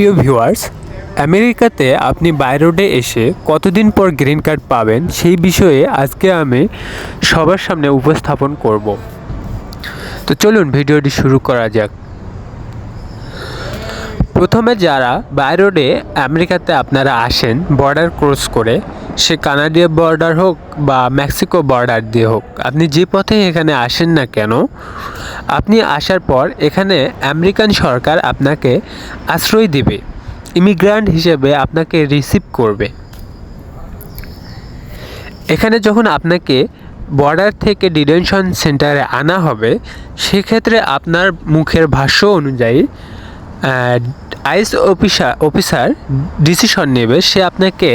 প্রিয় ভিউয়ার্স, আমেরিকাতে আপনি বাই রোডে এসে কতদিন পর গ্রিন কার্ড পাবেন সেই বিষয়ে আজকে আমি সবার সামনে উপস্থাপন করব। তো চলুন ভিডিওটি শুরু করা যাক। প্রথমে যারা বাই রোডে আমেরিকাতে আপনারা আসেন বর্ডার ক্রস করে, সে কানাডিয়া বর্ডার হোক বা মেক্সিকো বর্ডার দিয়ে হোক, আপনি যে পথে এখানে আসেন না কেন, আপনি আসার পর এখানে আমেরিকান সরকার আপনাকে আশ্রয় দিবে ইমিগ্রান্ট হিসেবে আপনাকে রিসিভ করবে। এখানে যখন আপনাকে বর্ডার থেকে ডিটেনশন সেন্টারে আনা হবে, সেক্ষেত্রে আপনার মুখের ভাষ্য অনুযায়ী আইস অফিসার অফিসার ডিসিশন নেবে সে আপনাকে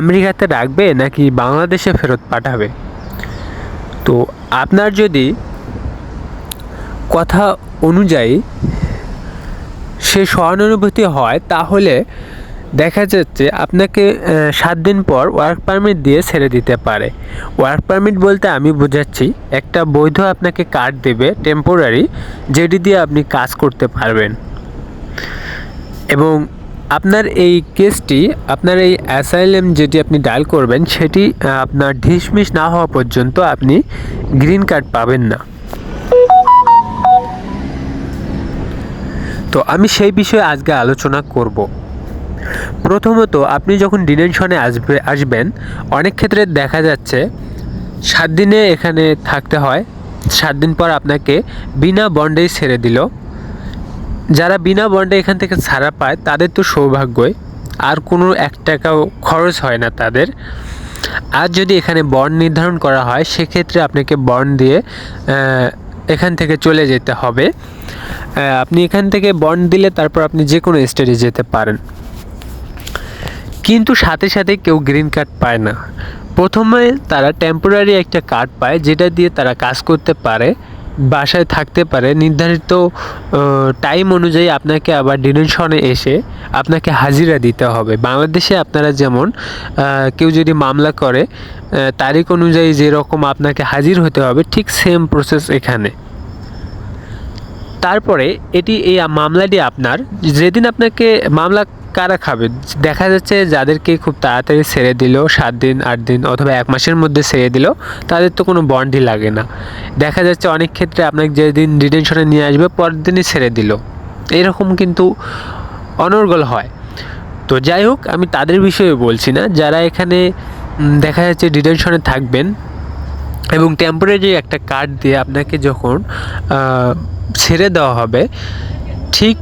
আমেরিকাতে রাখবে নাকি বাংলাদেশে ফেরত পাঠাবে। তো আপনার যদি কথা অনুযায়ী সে সহানুভূতি হয়, তাহলে দেখা যাচ্ছে আপনাকে সাত দিন পর ওয়ার্ক পারমিট দিয়ে ছেড়ে দিতে পারে। ওয়ার্ক পারমিট বলতে আমি বোঝাচ্ছি, একটা বৈধ আপনাকে কার্ড দেবে টেম্পোরারি যেটি দিয়ে আপনি কাজ করতে পারবেন। এবং আপনার এই কেসটি, আপনার এই অ্যাসাইলেম যেটি আপনি ডায়াল করবেন, সেটি আপনার ঢিসমিস না হওয়া পর্যন্ত আপনি গ্রিন কার্ড পাবেন না। তো আমি সেই বিষয়ে আজকে আলোচনা করব। প্রথমত, আপনি যখন ডিটেনশনে আসবে, আসবেন, অনেক ক্ষেত্রে দেখা যাচ্ছে সাত দিনে এখানে থাকতে হয়, সাত দিন পর আপনাকে বিনা বন্ডেই ছেড়ে দিল। যারা বিনা বন্ডে এখান থেকে ছাড়া পায়, তাদের তো সৌভাগ্যই। আর কোনো এক টাকাও খরচ হয় না তাদের। আর যদি এখানে বন্ড নির্ধারণ করা হয়, সেক্ষেত্রে আপনাকে বন্ড দিয়ে এখান থেকে চলে যেতে হবে। আপনি এখান থেকে বন্ড দিলে তারপর আপনি যে কোনো স্টেটে যেতে পারেন। কিন্তু সাথে সাথে কেউ গ্রিন কার্ড পায় না। প্রথমে তারা টেম্পোরারি একটা কার্ড পায়, যেটা দিয়ে তারা কাজ করতে পারে। বাসায় থাকতে পারে। নির্ধারিত টাইম অনুযায়ী আপনাকে আবার ডিটেনশনে এসে আপনাকে হাজিরা দিতে হবে। বাংলাদেশে আপনারা যেমন কেউ যদি মামলা করে তারিখ অনুযায়ী যেরকম আপনাকে হাজির হতে হবে, ঠিক সেম প্রসেস এখানে। তারপরে এটি, এই মামলাটি আপনার, যেদিন আপনাকে মামলা কারা খাবে? দেখা যাচ্ছে যাদেরকে খুব তাড়াতাড়ি ছেড়ে দিল, সাত দিন, আট দিন অথবা এক মাসের মধ্যে ছেড়ে দিল, তাদের তো কোনো বন্ডই লাগে না। দেখা যাচ্ছে অনেক ক্ষেত্রে আপনাকে যেদিন ডিটেনশনে নিয়ে আসবে, পরের দিনই ছেড়ে দিল। এরকম কিন্তু অনর্গল হয়। তো যাই হোক, আমি তাদের বিষয়ে বলছি না। যারা এখানে দেখা যাচ্ছে ডিটেনশনে থাকবেন এবং টেম্পোরারি একটা কার্ড দিয়ে আপনাকে যখন ছেড়ে দেওয়া হবে, ঠিক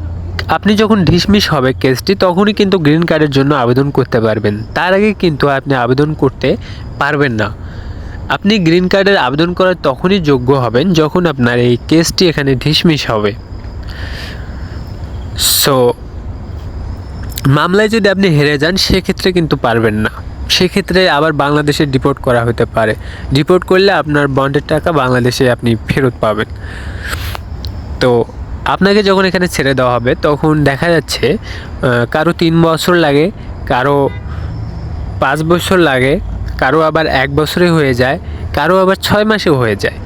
আপনি যখন ঢিসমিস হবে কেসটি, তখনই কিন্তু গ্রিন কার্ডের জন্য আবেদন করতে পারবেন। তার আগে কিন্তু আপনি আবেদন করতে পারবেন না। আপনি গ্রিন কার্ডের আবেদন করার তখনই যোগ্য হবেন যখন আপনার এই কেসটি এখানে ঢিসমিস হবে। সো মামলায় যদি আপনি হেরে যান, সেক্ষেত্রে কিন্তু পারবেন না। সেক্ষেত্রে আবার বাংলাদেশে ডিপোর্ট করা হতে পারে। ডিপোর্ট করলে আপনার বন্ডের টাকা বাংলাদেশে আপনি ফেরত পাবেন। তো আপনাকে যখন এখানে ছেড়ে দেওয়া হবে, তখন দেখা যাচ্ছে কারও তিন বছর লাগে, কারও পাঁচ বছর লাগে, কারও আবার এক বছরে হয়ে যায়, কারও আবার ছয় মাসেও হয়ে যায়।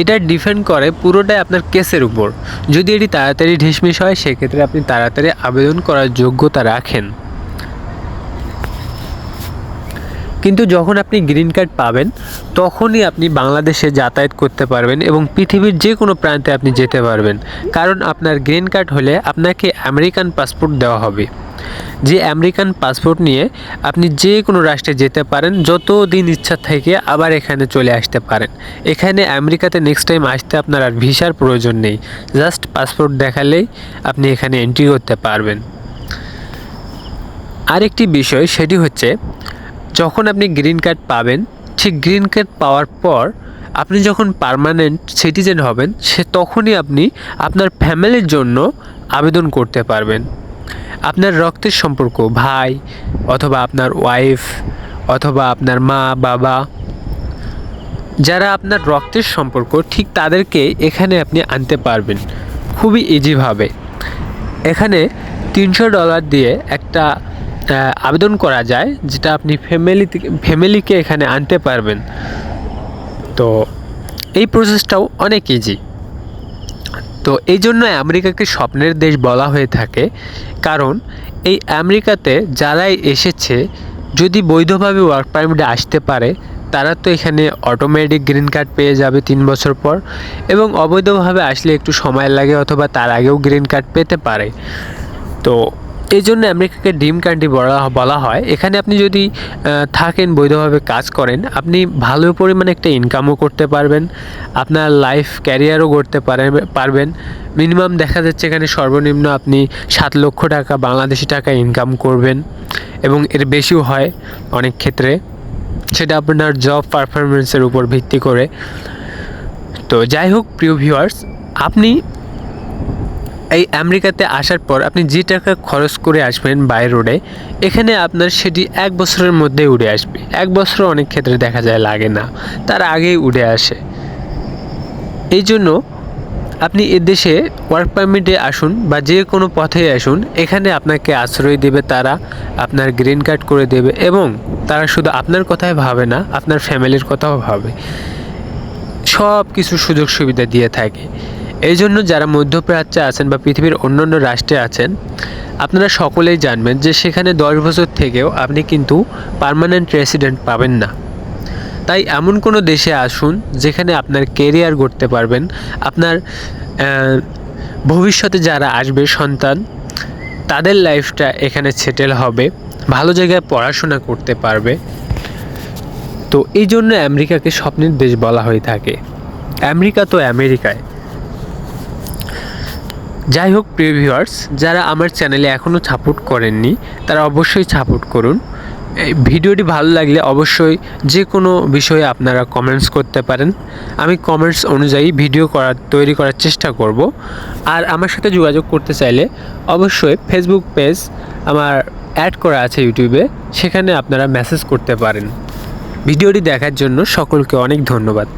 এটা ডিফেন্ড করে পুরোটাই আপনার কেসের উপর। যদি এটি তাড়াতাড়ি ঢিসমিস হয়, সেক্ষেত্রে আপনি তাড়াতাড়ি আবেদন করার যোগ্যতা রাখেন। কিন্তু যখন আপনি গ্রিন কার্ড পাবেন, তখনই আপনি বাংলাদেশে যাতায়াত করতে পারবেন এবং পৃথিবীর যে কোনো প্রান্তে আপনি যেতে পারবেন। কারণ আপনার গ্রিন কার্ড হলে আপনাকে আমেরিকান পাসপোর্ট দেওয়া হবে। যে আমেরিকান পাসপোর্ট নিয়ে আপনি যে কোনো রাষ্ট্রে যেতে পারেন, যত দিন ইচ্ছা থেকে আবার এখানে চলে আসতে পারেন। এখানে আমেরিকাতে নেক্সট টাইম আসতে আপনার আর ভিসার প্রয়োজন নেই। জাস্ট পাসপোর্ট দেখালেই আপনি এখানে এন্ট্রি করতে পারবেন। আরেকটি বিষয়, সেটি হচ্ছে যখন আপনি গ্রিন কার্ড পাবেন, ঠিক গ্রিন কার্ড পাওয়ার পর আপনি যখন পার্মানেন্ট সিটিজেন হবেন, সে তখনই আপনি আপনার ফ্যামিলির জন্য আবেদন করতে পারবেন। আপনার রক্তের সম্পর্ক, ভাই অথবা আপনার ওয়াইফ অথবা আপনার মা, বাবা, যারা আপনার রক্তের সম্পর্ক, ঠিক তাদেরকে এখানে আপনি আনতে পারবেন। খুবই ইজিভাবে এখানে তিনশো ডলার দিয়ে একটা আবেদন করা যায়, যেটা আপনি ফ্যামিলি ফ্যামিলিকে এখানে আনতে পারবেন। তো এই প্রসেসটাও অনেক ইজি তো এই জন্য আমেরিকাকে স্বপ্নের দেশ বলা হয়ে থাকে। কারণ এই আমেরিকাতে যারাই এসেছে, যদি বৈধভাবে ওয়ার্ক পারমিটে আসতে পারে, তারা তো এখানে অটোমেটিক গ্রিন কার্ড পেয়ে যাবে তিন বছর পর। এবং অবৈধভাবে আসলে একটু সময় লাগে, অথবা তার আগেও গ্রিন কার্ড পেতে পারে। তো এই জন্য আমেরিকাকে ড্রিম কান্ট্রি বলা বলা হয়। এখানে আপনি যদি থাকেন, বৈধভাবে কাজ করেন, আপনি ভালো পরিমাণে একটা ইনকামও করতে পারবেন, আপনার লাইফ ক্যারিয়ারও করতে পারেন পারবেন। মিনিমাম দেখা যাচ্ছে এখানে সর্বনিম্ন আপনি সাত লক্ষ টাকা বাংলাদেশি টাকা ইনকাম করবেন, এবং এর বেশিও হয় অনেক ক্ষেত্রে। সেটা আপনার জব পারফরমেন্সের উপর ভিত্তি করে। তো যাই হোক, প্রিয় ভিউয়ার্স আপনি এই আমেরিকাতে আসার পর আপনি যে টাকা খরচ করে আসবেন বাই রোডে, এখানে আপনার সেটি এক বছরের মধ্যে উড়ে আসবে। এক বছর অনেক ক্ষেত্রে দেখা যায় লাগে না, তার আগেই উড়ে আসে। এই জন্য আপনি এদেশে ওয়ার্ক পারমিটে আসুন বা যে কোনো পথে আসুন, এখানে আপনাকে আশ্রয় দেবে তারা, আপনার গ্রিন কার্ড করে দেবে এবং তারা শুধু আপনার কথাই ভাবে না, আপনার ফ্যামিলির কথাও ভাবে। সব কিছু সুযোগ সুবিধা দিয়ে থাকে। এই জন্য যারা মধ্যপ্রাচ্যে আছেন বা পৃথিবীর অন্যান্য রাষ্ট্রে আছেন, আপনারা সকলেই জানবেন যে সেখানে দশ বছর থেকেও আপনি কিন্তু পার্মানেন্ট রেসিডেন্ট পাবেন না। তাই এমন কোনো দেশে আসুন যেখানে আপনার কেরিয়ার গড়তে পারবেন, আপনার ভবিষ্যতে যারা আসবে সন্তান, তাদের লাইফটা এখানে সেটেল হবে, ভালো জায়গায় পড়াশোনা করতে পারবে। তো এই জন্য আমেরিকাকে স্বপ্নের দেশ বলা হয়ে থাকে। আমেরিকা তো আমেরিকায়। যাই হোক প্রিয় ভিউয়ার্স যারা আমার চ্যানেলে এখনও সাপোর্ট করেননি, তারা অবশ্যই সাপোর্ট করুন। ভিডিওটি ভালো লাগলে অবশ্যই যে কোনো বিষয়ে আপনারা কমেন্টস করতে পারেন। আমি কমেন্টস অনুযায়ী ভিডিও করার, তৈরি করার চেষ্টা করব। আর আমার সাথে যোগাযোগ করতে চাইলে অবশ্যই ফেসবুক পেজ আমার অ্যাড করা আছে ইউটিউবে সেখানে আপনারা মেসেজ করতে পারেন। ভিডিওটি দেখার জন্য সকলকে অনেক ধন্যবাদ।